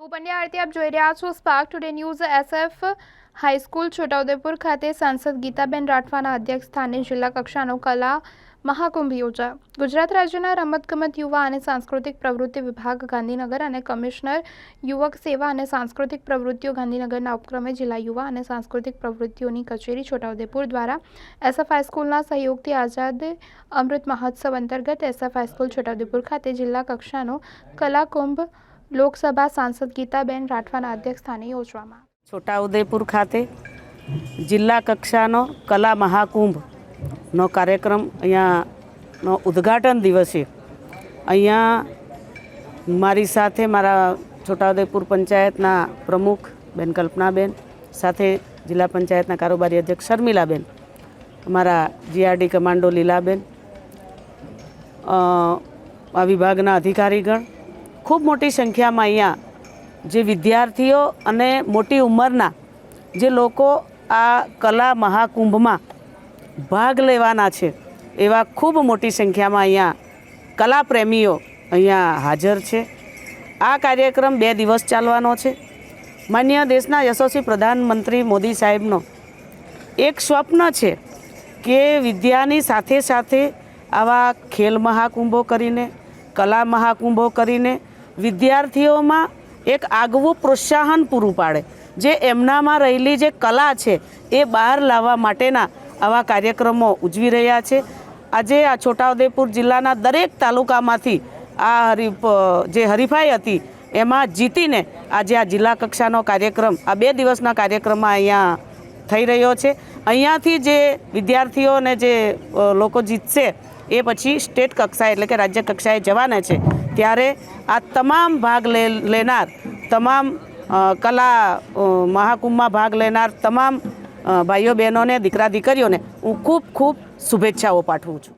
હું પંડ્યા આરતી, આપ જોઈ રહ્યા છો spark today news SF high school Chhota Udepur ખાતે સાંસદ ગીતાબેન રાઠવાના અધ્યક્ષ સ્થાને જિલ્લા કક્ષાનો કલા મહાકુંભ યોજાયો. ગુજરાત રાજ્યના રમતગમત યુવા અને સાંસ્કૃતિક પ્રવૃત્તિ વિભાગ ગાંધીનગર અને કમિશનર યુવક સેવા અને સાંસ્કૃતિક પ્રવૃત્તિઓ ગાંધીનગરના ઉપક્રમે જિલ્લા યુવા અને સાંસ્કૃતિક પ્રવૃત્તિઓની કચેરી છોટાઉદેપુર દ્વારા એસએફ હાઈસ્કૂલના સહયોગથી આઝાદ અમૃત મહોત્સવ અંતર્ગત એસએફ હાઈસ્કૂલ છોટાઉદેપુર ખાતે જિલ્લા કક્ષાનો કલાકુંભ લોકસભા સાંસદ ગીતાબેન રાઠવાના અધ્યક્ષ સ્થાને યોજવામાં. છોટાઉદેપુર ખાતે જિલ્લા કક્ષાનો કલા મહાકુંભનો કાર્યક્રમ અહીંયાનો ઉદ્ઘાટન દિવસે અહીંયા મારી સાથે મારા છોટાઉદેપુર પંચાયતના પ્રમુખ બેન કલ્પનાબેન, સાથે જિલ્લા પંચાયતના કારોબારી અધ્યક્ષ શર્મિલાબેન, અમારા જીઆરડી કમાન્ડો લીલાબેન આ વિભાગના અધિકારીગણ ખૂબ મોટી સંખ્યામાં અહીંયા જે વિદ્યાર્થીઓ અને મોટી ઉંમરના જે લોકો આ કલા મહાકુંભમાં ભાગ લેવાના છે, એવા ખૂબ મોટી સંખ્યામાં અહીંયા કલાપ્રેમીઓ અહીંયા હાજર છે. આ કાર્યક્રમ બે દિવસ ચાલવાનો છે. માન્ય દેશના યશસ્વી પ્રધાનમંત્રી મોદી સાહેબનો એક સ્વપ્ન છે કે વિદ્યાની સાથે સાથે આવા ખેલ મહાકુંભો કરીને, કલા મહાકુંભો કરીને વિદ્યાર્થીઓમાં એક આગવું પ્રોત્સાહન પૂરું પાડે. જે એમનામાં રહેલી જે કલા છે, એ બહાર લાવવા માટેના આવા કાર્યક્રમો ઉજવી રહ્યા છે. આજે આ છોટાઉદેપુર જિલ્લાના દરેક તાલુકામાંથી આ હરીફ જે હરીફાઈ હતી, એમાં જીતીને આજે આ જિલ્લા કક્ષાનો કાર્યક્રમ, આ બે દિવસના કાર્યક્રમમાં અહીંયા થઈ રહ્યો છે. અહીંયાથી જે વિદ્યાર્થીઓને જે લોકો જીતશે, એ પછી સ્ટેટ કક્ષાએ એટલે કે રાજ્ય કક્ષાએ જવાના છે. ત્યારે આ તમામ ભાગ લે લેનાર, તમામ કલા મહાકુંભમાં ભાગ લેનાર તમામ ભાઈઓ બહેનોને દીકરા દીકરીઓને હું ખૂબ ખૂબ શુભેચ્છાઓ પાઠવું છું.